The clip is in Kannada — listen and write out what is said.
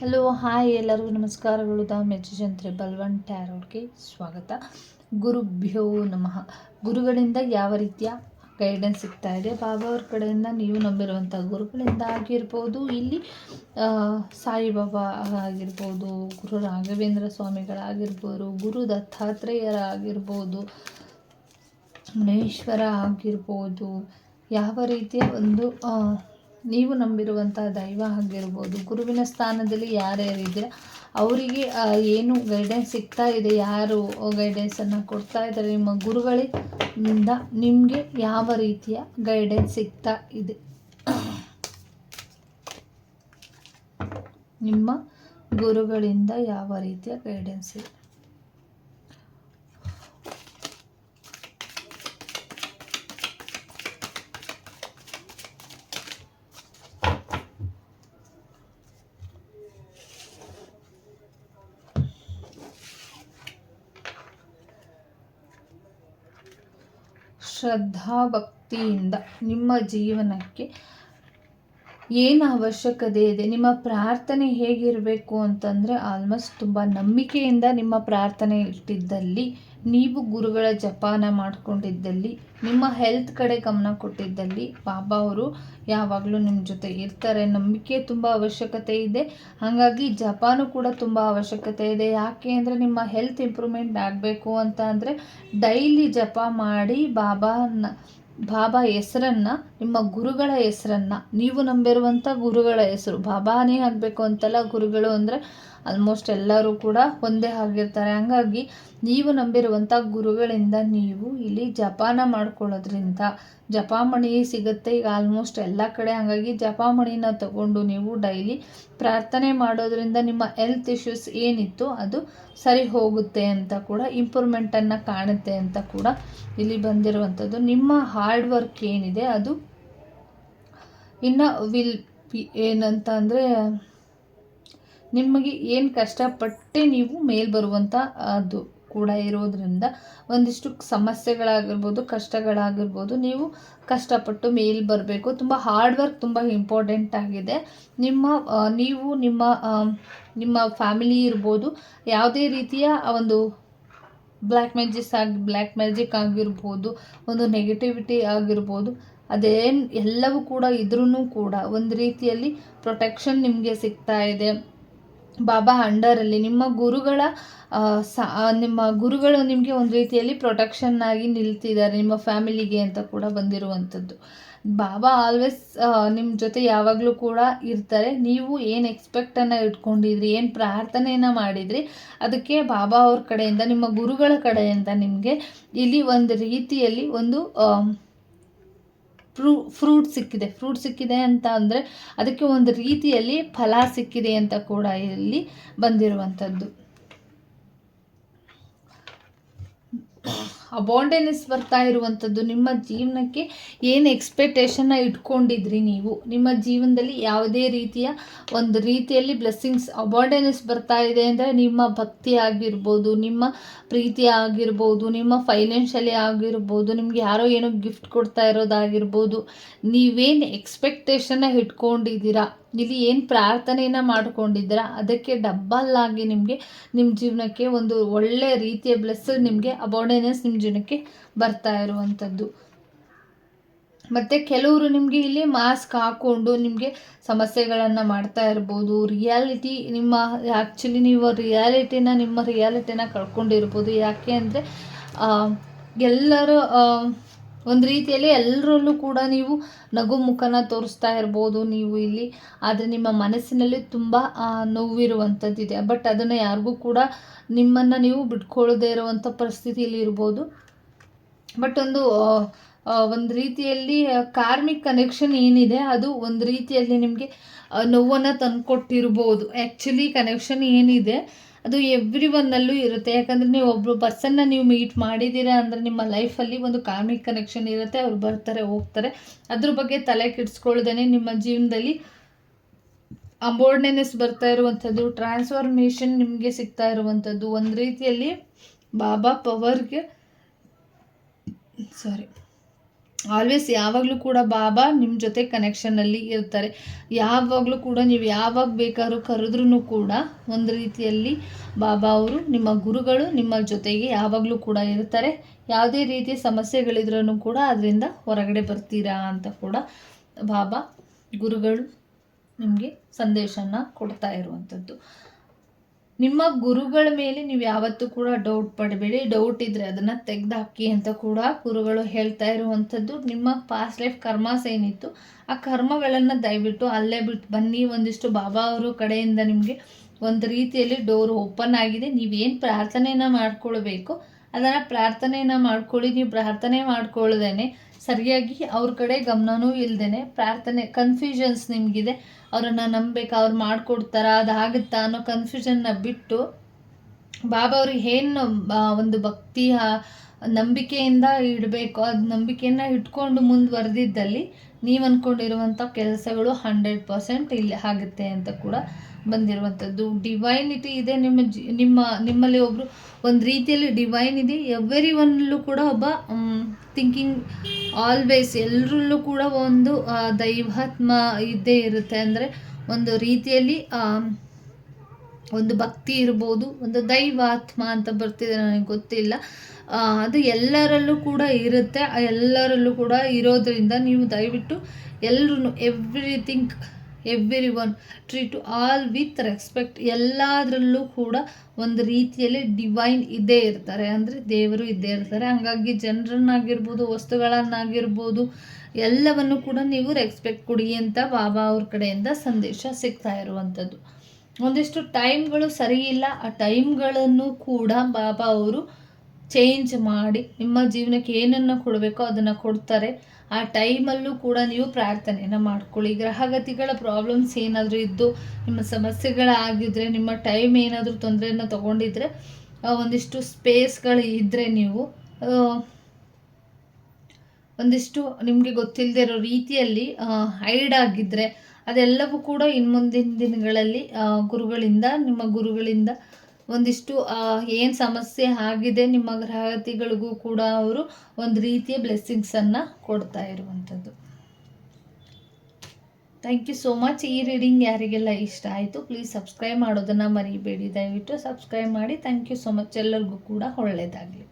ಹಲೋ ಹಾಯ್ ಎಲ್ಲರಿಗೂ ನಮಸ್ಕಾರಗಳು. ದಾ ಮೆಜಿಷನ್ ತ್ರಿಬಲ್ ಒನ್ ಸ್ವಾಗತ. ಗುರುಭ್ಯೋ ನಮಃ. ಗುರುಗಳಿಂದ ಯಾವ ರೀತಿಯ ಗೈಡೆನ್ಸ್ ಸಿಗ್ತಾ ಇದೆ? ಬಾಬಾ ಅವ್ರ ಕಡೆಯಿಂದ ನೀವು ನಂಬಿರುವಂಥ ಗುರುಗಳಿಂದ ಆಗಿರ್ಬೋದು ಇಲ್ಲಿ ಸಾಯಿಬಾಬಾ ಆಗಿರ್ಬೋದು, ಗುರು ರಾಘವೇಂದ್ರ ಸ್ವಾಮಿಗಳಾಗಿರ್ಬೋದು, ಗುರು ದತ್ತಾತ್ರೇಯರಾಗಿರ್ಬೋದು ಮುನೇಶ್ವರ ಆಗಿರ್ಬೋದು, ಯಾವ ರೀತಿಯ ಒಂದು ನೀವು ನಂಬಿರುವಂಥ ದೈವ ಆಗಿರ್ಬೋದು ಗುರುವಿನ ಸ್ಥಾನದಲ್ಲಿ ಯಾರ್ಯಾರಿದ್ದೀರ ಅವರಿಗೆ ಏನು ಗೈಡೆನ್ಸ್ ಸಿಗ್ತಾ ಇದೆ, ಯಾರು ಗೈಡೆನ್ಸನ್ನು ಕೊಡ್ತಾ ಇದ್ದಾರೆ, ನಿಮ್ಮ ಗುರುಗಳಿಂದ ನಿಮಗೆ ಯಾವ ರೀತಿಯ ಗೈಡೆನ್ಸ್ ಸಿಗ್ತಾ ಇದೆ? ನಿಮ್ಮ ಗುರುಗಳಿಂದ ಯಾವ ರೀತಿಯ ಗೈಡೆನ್ಸ್ ಇದೆ? ಶ್ರದ್ಧಾ ಭಕ್ತಿಯಿಂದ ನಿಮ್ಮ ಜೀವನಕ್ಕೆ ಏನು ಅವಶ್ಯಕತೆ ಇದೆ? ನಿಮ್ಮ ಪ್ರಾರ್ಥನೆ ಹೇಗಿರಬೇಕು ಅಂತಂದರೆ ಆಲ್ಮೋಸ್ಟ್ ತುಂಬ ನಂಬಿಕೆಯಿಂದ ನಿಮ್ಮ ಪ್ರಾರ್ಥನೆ ಇಟ್ಟಿದ್ದಲ್ಲಿ, ನೀವು ಗುರುಗಳ ಜಪಾನ ಮಾಡಿಕೊಂಡಿದ್ದಲ್ಲಿ, ನಿಮ್ಮ ಹೆಲ್ತ್ ಕಡೆ ಗಮನ ಕೊಟ್ಟಿದ್ದಲ್ಲಿ ಬಾಬಾ ಅವರು ಯಾವಾಗಲೂ ನಿಮ್ಮ ಜೊತೆ ಇರ್ತಾರೆ. ನಂಬಿಕೆ ತುಂಬ ಅವಶ್ಯಕತೆ ಇದೆ. ಹಾಗಾಗಿ ಜಪಾನು ಕೂಡ ತುಂಬ ಅವಶ್ಯಕತೆ ಇದೆ. ಯಾಕೆ ಅಂದರೆ ನಿಮ್ಮ ಹೆಲ್ತ್ ಇಂಪ್ರೂವ್ಮೆಂಟ್ ಆಗಬೇಕು ಅಂತ ಅಂದರೆ ಡೈಲಿ ಜಪ ಮಾಡಿ ಬಾಬಾನ ಬಾಬಾ ಹೆಸರನ್ನು ನಿಮ್ಮ ಗುರುಗಳ ಹೆಸರನ್ನು ನೀವು ನಂಬಿರುವಂಥ ಗುರುಗಳ ಹೆಸರು. ಬಾಬಾನೇ ಆಗಬೇಕು ಅಂತಲ್ಲ ಗುರುಗಳು ಅಂದರೆ ಆಲ್ಮೋಸ್ಟ್ ಎಲ್ಲರೂ ಕೂಡ ಒಂದೇ ಆಗಿರ್ತಾರೆ. ಹಂಗಾಗಿ ನೀವು ನಂಬಿರುವಂಥ ಗುರುಗಳಿಂದ ನೀವು ಇಲ್ಲಿ ಜಪಾನ ಮಾಡ್ಕೊಳ್ಳೋದ್ರಿಂದ ಜಪಾಮಣಿ ಸಿಗುತ್ತೆ. ಈಗ ಆಲ್ಮೋಸ್ಟ್ ಎಲ್ಲ ಕಡೆ ಹಾಗಾಗಿ ಜಪಾಮಣಿನ ತಗೊಂಡು ನೀವು ಡೈಲಿ ಪ್ರಾರ್ಥನೆ ಮಾಡೋದ್ರಿಂದ ನಿಮ್ಮ ಹೆಲ್ತ್ ಇಶ್ಯೂಸ್ ಏನಿತ್ತು ಅದು ಸರಿ ಹೋಗುತ್ತೆ ಅಂತ ಕೂಡ ಇಂಪ್ರೂವ್ಮೆಂಟನ್ನು ಕಾಣುತ್ತೆ ಅಂತ ಕೂಡ ಇಲ್ಲಿ ಬಂದಿರುವಂಥದ್ದು. ನಿಮ್ಮ ಹಾರ್ಡ್ ವರ್ಕ್ ಏನಿದೆ ಅದು ಇನ್ನು ವಿಲ್ ಏನಂತ ಅಂದರೆ ನಿಮಗೆ ಏನು ಕಷ್ಟಪಟ್ಟೆ ನೀವು ಮೇಲ್ ಬರುವಂಥ ಅದು ಕೂಡ ಇರೋದರಿಂದ ಒಂದಿಷ್ಟು ಸಮಸ್ಯೆಗಳಾಗಿರ್ಬೋದು, ಕಷ್ಟಗಳಾಗಿರ್ಬೋದು, ನೀವು ಕಷ್ಟಪಟ್ಟು ಮೇಲ್ ಬರಬೇಕು. ತುಂಬ ಹಾರ್ಡ್ ವರ್ಕ್ ತುಂಬ ಇಂಪಾರ್ಟೆಂಟ್ ಆಗಿದೆ. ನಿಮ್ಮ ನೀವು ನಿಮ್ಮ ನಿಮ್ಮ ಫ್ಯಾಮಿಲಿ ಇರ್ಬೋದು, ಯಾವುದೇ ರೀತಿಯ ಒಂದು ಬ್ಲ್ಯಾಕ್ ಮ್ಯಾಜಿಸ್ ಆಗಿ ಬ್ಲ್ಯಾಕ್ ಮ್ಯಾಜಿಕ್ ಆಗಿರ್ಬೋದು, ಒಂದು ನೆಗೆಟಿವಿಟಿ ಆಗಿರ್ಬೋದು, ಅದೇನು ಎಲ್ಲವೂ ಕೂಡ ಇದ್ರೂ ಕೂಡ ಒಂದು ರೀತಿಯಲ್ಲಿ ಪ್ರೊಟೆಕ್ಷನ್ ನಿಮಗೆ ಸಿಗ್ತಾ ಇದೆ. ಬಾಬಾ ಅಂಡರಲ್ಲಿ ನಿಮ್ಮ ಗುರುಗಳ ಸ ನಿಮ್ಮ ಗುರುಗಳು ನಿಮಗೆ ಒಂದು ರೀತಿಯಲ್ಲಿ ಪ್ರೊಟೆಕ್ಷನ್ ಆಗಿ ನಿಲ್ತಿದ್ದಾರೆ, ನಿಮ್ಮ ಫ್ಯಾಮಿಲಿಗೆ ಅಂತ ಕೂಡ ಬಂದಿರುವಂಥದ್ದು. ಬಾಬಾ ಆಲ್ವೇಸ್ ನಿಮ್ಮ ಜೊತೆ ಯಾವಾಗಲೂ ಕೂಡ ಇರ್ತಾರೆ. ನೀವು ಏನು ಎಕ್ಸ್ಪೆಕ್ಟನ್ನು ಇಟ್ಕೊಂಡಿದ್ರಿ, ಏನು ಪ್ರಾರ್ಥನೆಯನ್ನು ಮಾಡಿದ್ರಿ, ಅದಕ್ಕೆ ಬಾಬಾ ಅವ್ರ ಕಡೆಯಿಂದ, ನಿಮ್ಮ ಗುರುಗಳ ಕಡೆಯಿಂದ ನಿಮಗೆ ಇಲ್ಲಿ ಒಂದು ರೀತಿಯಲ್ಲಿ ಒಂದು ಫ್ರೂ, ಫ್ರೂಟ್ ಸಿಕ್ಕಿದೆ. ಫ್ರೂಟ್ ಸಿಕ್ಕಿದೆ ಅಂತ ಅಂದರೆ ಅದಕ್ಕೆ ಒಂದು ರೀತಿಯಲ್ಲಿ ಫಲ ಸಿಕ್ಕಿದೆ ಅಂತ ಕೂಡ ಇಲ್ಲಿ ಬಂದಿರುವಂಥದ್ದು. ಅಬಾಂಡೆನೆಸ್ ಬರ್ತಾ ಇರುವಂಥದ್ದು ನಿಮ್ಮ ಜೀವನಕ್ಕೆ ಏನು ಎಕ್ಸ್ಪೆಕ್ಟೇಷನ್ನ ಇಟ್ಕೊಂಡಿದ್ರಿ ನೀವು? ನಿಮ್ಮ ಜೀವನದಲ್ಲಿ ಯಾವುದೇ ರೀತಿಯ ಒಂದು ರೀತಿಯಲ್ಲಿ ಬ್ಲೆಸ್ಸಿಂಗ್ಸ್ ಅಬಾಂಡೆನೆಸ್ ಬರ್ತಾ ಇದೆ ಅಂದರೆ ನಿಮ್ಮ ಭಕ್ತಿ ಆಗಿರ್ಬೋದು, ನಿಮ್ಮ ಪ್ರೀತಿ ಆಗಿರ್ಬೋದು, ನಿಮ್ಮ ಫೈನಾನ್ಷಿಯಲಿ ಆಗಿರ್ಬೋದು, ನಿಮ್ಗೆ ಯಾರೋ ಏನೋ ಗಿಫ್ಟ್ ಕೊಡ್ತಾ ಇರೋದಾಗಿರ್ಬೋದು, ನೀವೇನು ಎಕ್ಸ್ಪೆಕ್ಟೇಷನ್ನ ಇಟ್ಕೊಂಡಿದ್ದೀರಾ? ಇಲ್ಲಿ ಏನು ಪ್ರಾರ್ಥನೆಯನ್ನು ಮಾಡ್ಕೊಂಡಿದ್ದೀರಾ? ಅದಕ್ಕೆ ಡಬ್ಬಲ್ ಆಗಿ ನಿಮಗೆ ನಿಮ್ಮ ಜೀವನಕ್ಕೆ ಒಂದು ಒಳ್ಳೆ ರೀತಿಯ ಬ್ಲೆಸ್ ನಿಮಗೆ ಅಬಾಂಡೆನೆಸ್ ನಿಮ್ಮ ಜೀವನಕ್ಕೆ ಬರ್ತಾ ಇರುವಂಥದ್ದು. ಮತ್ತು ಕೆಲವರು ನಿಮಗೆ ಇಲ್ಲಿ ಮಾಸ್ಕ್ ಹಾಕ್ಕೊಂಡು ನಿಮಗೆ ಸಮಸ್ಯೆಗಳನ್ನು ಮಾಡ್ತಾ ಇರ್ಬೋದು. ರಿಯಾಲಿಟಿ ನಿಮ್ಮ ಆ್ಯಕ್ಚುಲಿ ನೀವು ರಿಯಾಲಿಟಿನ ನಿಮ್ಮ ರಿಯಾಲಿಟಿನ ಕಳ್ಕೊಂಡಿರ್ಬೋದು. ಯಾಕೆ ಅಂದರೆ ಎಲ್ಲರೂ ಒಂದು ರೀತಿಯಲ್ಲಿ ಎಲ್ಲರಲ್ಲೂ ಕೂಡ ನೀವು ನಗು ಮುಖನ ತೋರಿಸ್ತಾ ಇರ್ಬೋದು ನೀವು ಇಲ್ಲಿ. ಆದರೆ ನಿಮ್ಮ ಮನಸ್ಸಿನಲ್ಲಿ ತುಂಬ ನೋವಿರುವಂಥದ್ದಿದೆ ಬಟ್ ಅದನ್ನು ಯಾರಿಗೂ ಕೂಡ ನಿಮ್ಮನ್ನು ನೀವು ಬಿಟ್ಕೊಳ್ಳದೇ ಇರುವಂಥ ಪರಿಸ್ಥಿತಿಯಲ್ಲಿ ಇರ್ಬೋದು. ಬಟ್ ಒಂದು ಒಂದು ರೀತಿಯಲ್ಲಿ ಕಾರ್ಮಿಕ್ ಕನೆಕ್ಷನ್ ಏನಿದೆ, ಅದು ಒಂದು ರೀತಿಯಲ್ಲಿ ನಿಮಗೆ ನೋವನ್ನು ತಂದುಕೊಟ್ಟಿರ್ಬೋದು. ಆ್ಯಕ್ಚುಲಿ ಕನೆಕ್ಷನ್ ಏನಿದೆ ಅದು ಎವ್ರಿ ಒನ್ನಲ್ಲೂ ಇರುತ್ತೆ. ಯಾಕಂದರೆ ನೀವು ಒಬ್ಬರು ಪರ್ಸನ್ನ ನೀವು ಮೀಟ್ ಮಾಡಿದ್ದೀರಾ ಅಂದರೆ ನಿಮ್ಮ ಲೈಫಲ್ಲಿ ಒಂದು ಕಾರ್ಮಿಕ್ ಕನೆಕ್ಷನ್ ಇರುತ್ತೆ. ಅವ್ರು ಬರ್ತಾರೆ, ಹೋಗ್ತಾರೆ. ಅದ್ರ ಬಗ್ಗೆ ತಲೆ ಕೆಡಿಸ್ಕೊಳ್ದೇನೆ ನಿಮ್ಮ ಜೀವನದಲ್ಲಿ ಅಂಬೋರ್ಡ್ನೆಸ್ ಬರ್ತಾ ಇರುವಂಥದ್ದು ಟ್ರಾನ್ಸ್ಫಾರ್ಮೇಷನ್ ನಿಮಗೆ ಸಿಗ್ತಾ ಇರುವಂಥದ್ದು. ಒಂದು ರೀತಿಯಲ್ಲಿ ಬಾಬಾ ಪವರ್ಗೆ ಸಾರಿ ಆಲ್ವೇಸ್ ಯಾವಾಗಲೂ ಕೂಡ ಬಾಬಾ ನಿಮ್ಮ ಜೊತೆ ಕನೆಕ್ಷನಲ್ಲಿ ಇರ್ತಾರೆ. ಯಾವಾಗಲೂ ಕೂಡ ನೀವು ಯಾವಾಗ ಬೇಕಾದ್ರೂ ಕರೆದ್ರೂ ಕೂಡ ಒಂದು ರೀತಿಯಲ್ಲಿ ಬಾಬಾ ಅವರು ನಿಮ್ಮ ಗುರುಗಳು ನಿಮ್ಮ ಜೊತೆಗೆ ಯಾವಾಗಲೂ ಕೂಡ ಇರ್ತಾರೆ. ಯಾವುದೇ ರೀತಿಯ ಸಮಸ್ಯೆಗಳಿದ್ರೂ ಕೂಡ ಅದರಿಂದ ಹೊರಗಡೆ ಬರ್ತೀರಾ ಅಂತ ಕೂಡ ಬಾಬಾ ಗುರುಗಳು ನಿಮಗೆ ಸಂದೇಶನ ಕೊಡ್ತಾ ಇರುವಂಥದ್ದು ನಿಮ್ಮ ಗುರುಗಳ ಮೇಲೆ ನೀವು ಯಾವತ್ತೂ ಕೂಡ ಡೌಟ್ ಪಡಬೇಡಿ. ಡೌಟ್ ಇದ್ದರೆ ಅದನ್ನು ತೆಗೆದುಹಾಕಿ ಅಂತ ಕೂಡ ಗುರುಗಳು ಹೇಳ್ತಾ ಇರುವಂಥದ್ದು. ನಿಮ್ಮ ಪಾಸ್ಟ್ ಲೈಫ್ ಕರ್ಮಾಸ್ ಏನಿತ್ತು? ಆ ಕರ್ಮಗಳನ್ನು ದಯವಿಟ್ಟು ಅಲ್ಲೇ ಬಿಟ್ಟು ಬನ್ನಿ. ಒಂದಿಷ್ಟು ಬಾಬಾ ಅವರು ಕಡೆಯಿಂದ ನಿಮಗೆ ಒಂದು ರೀತಿಯಲ್ಲಿ ಡೋರ್ ಓಪನ್ ಆಗಿದೆ. ನೀವೇನು ಪ್ರಾರ್ಥನೆಯನ್ನು ಮಾಡ್ಕೊಳ್ಬೇಕು? ಅದನ್ನು ಪ್ರಾರ್ಥನೆಯನ್ನು ಮಾಡ್ಕೊಳ್ಳಿ. ನೀವು ಪ್ರಾರ್ಥನೆ ಮಾಡ್ಕೊಳ್ದೇನೆ ಸರಿಯಾಗಿ ಅವ್ರ ಕಡೆ ಗಮನನೂ ಇಲ್ದೇನೆ ಪ್ರಾರ್ಥನೆ ಕನ್ಫ್ಯೂಷನ್ಸ್ ನಿಮಗಿದೆ. ಅವರನ್ನು ನಂಬಬೇಕಾ, ಅವ್ರು ಮಾಡಿಕೊಡ್ತಾರಾ, ಅದಾಗುತ್ತಾ ಅನ್ನೋ ಕನ್ಫ್ಯೂಷನ್ನ ಬಿಟ್ಟು ಬಾಬಾ ಅವ್ರಿಗೆ ಏನು ಒಂದು ಭಕ್ತಿಯ ನಂಬಿಕೆಯಿಂದ ಇಡಬೇಕು, ಅದು ನಂಬಿಕೆಯನ್ನು ಇಟ್ಕೊಂಡು ಮುಂದುವರೆದಿದ್ದಲ್ಲಿ ನೀವು ಅಂದ್ಕೊಂಡಿರುವಂಥ ಕೆಲಸಗಳು ಹಂಡ್ರೆಡ್ ಪರ್ಸೆಂಟ್ ಇಲ್ಲಿ ಆಗುತ್ತೆ ಅಂತ ಕೂಡ ಬಂದಿರುವಂಥದ್ದು ಡಿವೈನಿಟಿ ಇದೆ ನಿಮ್ಮ ಜಿ, ನಿಮ್ಮ, ನಿಮ್ಮಲ್ಲಿ ಒಬ್ಬರು ಒಂದು ರೀತಿಯಲ್ಲಿ ಡಿವೈನ್ ಇದೆ. ಎವ್ರಿ ಒನ್ನಲ್ಲೂ ಕೂಡ ಒಬ್ಬ ಥಿಂಕಿಂಗ್ ಆಲ್ವೇಸ್ ಎಲ್ಲರಲ್ಲೂ ಕೂಡ ಒಂದು ದೈವಾತ್ಮ ಇದ್ದೇ ಇರುತ್ತೆ ಅಂದರೆ ಒಂದು ರೀತಿಯಲ್ಲಿ ಒಂದು ಭಕ್ತಿ ಇರ್ಬೋದು, ಒಂದು ದೈವಾತ್ಮ ಅಂತ ಬರ್ತಿದೆ ನನಗೆ ಗೊತ್ತಿಲ್ಲ. ಅದು ಎಲ್ಲರಲ್ಲೂ ಕೂಡ ಇರುತ್ತೆ. ಎಲ್ಲರಲ್ಲೂ ಕೂಡ ಇರೋದರಿಂದ ನೀವು ದಯವಿಟ್ಟು ಎಲ್ಲರೂ everything everyone treat all with respect ಎಲ್ಲದರಲ್ಲೂ ಕೂಡ ಒಂದು ರೀತಿಯಲ್ಲಿ ಡಿವೈನ್ ಇದ್ದೇ ಇರ್ತಾರೆ. ಅಂದರೆ ದೇವರು ಇದ್ದೇ ಇರ್ತಾರೆ. ಹಂಗಾಗಿ ಜನರನ್ನಾಗಿರ್ಬೋದು, ವಸ್ತುಗಳನ್ನಾಗಿರ್ಬೋದು, ಎಲ್ಲವನ್ನು ಕೂಡ ನೀವು ರೆಸ್ಪೆಕ್ಟ್ ಕೊಡಿ ಅಂತ ಬಾಬಾ ಅವ್ರ ಕಡೆಯಿಂದ ಸಂದೇಶ ಸಿಗ್ತಾ ಇರುವಂಥದ್ದು. ಒಂದಿಷ್ಟು ಟೈಮ್ಗಳು ಸರಿ ಇಲ್ಲ. ಆ ಟೈಮ್ಗಳನ್ನು ಕೂಡ ಬಾಬಾ ಅವರು ಚೇಂಜ್ ಮಾಡಿ ನಿಮ್ಮ ಜೀವನಕ್ಕೆ ಏನನ್ನು ಕೊಡಬೇಕೋ ಅದನ್ನು ಕೊಡ್ತಾರೆ. ಆ ಟೈಮಲ್ಲೂ ಕೂಡ ನೀವು ಪ್ರಾರ್ಥನೆಯನ್ನು ಮಾಡ್ಕೊಳ್ಳಿ. ಗ್ರಹಗತಿಗಳ ಪ್ರಾಬ್ಲಮ್ಸ್ ಏನಾದರೂ ಇದ್ದು, ನಿಮ್ಮ ಸಮಸ್ಯೆಗಳಾಗಿದ್ದರೆ ನಿಮ್ಮ ಟೈಮ್ ಏನಾದರೂ ತೊಂದರೆಯನ್ನು ತೊಗೊಂಡಿದ್ರೆ ಒಂದಿಷ್ಟು ಸ್ಪೇಸ್ಗಳು ಇದ್ದರೆ ನೀವು ಒಂದಿಷ್ಟು ನಿಮಗೆ ಗೊತ್ತಿಲ್ಲದೆ ಇರೋ ರೀತಿಯಲ್ಲಿ ಹೈಡ್ ಆಗಿದ್ದರೆ ಅದೆಲ್ಲವೂ ಕೂಡ ಇನ್ನು ಮುಂದಿನ ದಿನಗಳಲ್ಲಿ ಗುರುಗಳಿಂದ, ನಿಮ್ಮ ಗುರುಗಳಿಂದ ಒಂದಿಷ್ಟು ಏನು ಸಮಸ್ಯೆ ಆಗಿದೆ ನಿಮ್ಮ ಗ್ರಹತಿಗಳಿಗೂ ಕೂಡ ಅವರು ಒಂದು ರೀತಿಯ ಬ್ಲೆಸ್ಸಿಂಗ್ಸನ್ನು ಕೊಡ್ತಾ ಇರುವಂಥದ್ದು. ಥ್ಯಾಂಕ್ ಯು ಸೋ ಮಚ್ ಈ ರೀಡಿಂಗ್ ಯಾರಿಗೆಲ್ಲ ಇಷ್ಟ ಆಯಿತು ಪ್ಲೀಸ್ ಸಬ್ಸ್ಕ್ರೈಬ್ ಮಾಡೋದನ್ನು ಮರಿಬೇಡಿ. ದಯವಿಟ್ಟು ಸಬ್ಸ್ಕ್ರೈಬ್ ಮಾಡಿ. ಥ್ಯಾಂಕ್ ಯು ಸೋ ಮಚ್ ಎಲ್ಲರಿಗೂ ಕೂಡ ಒಳ್ಳೆಯದಾಗಲಿ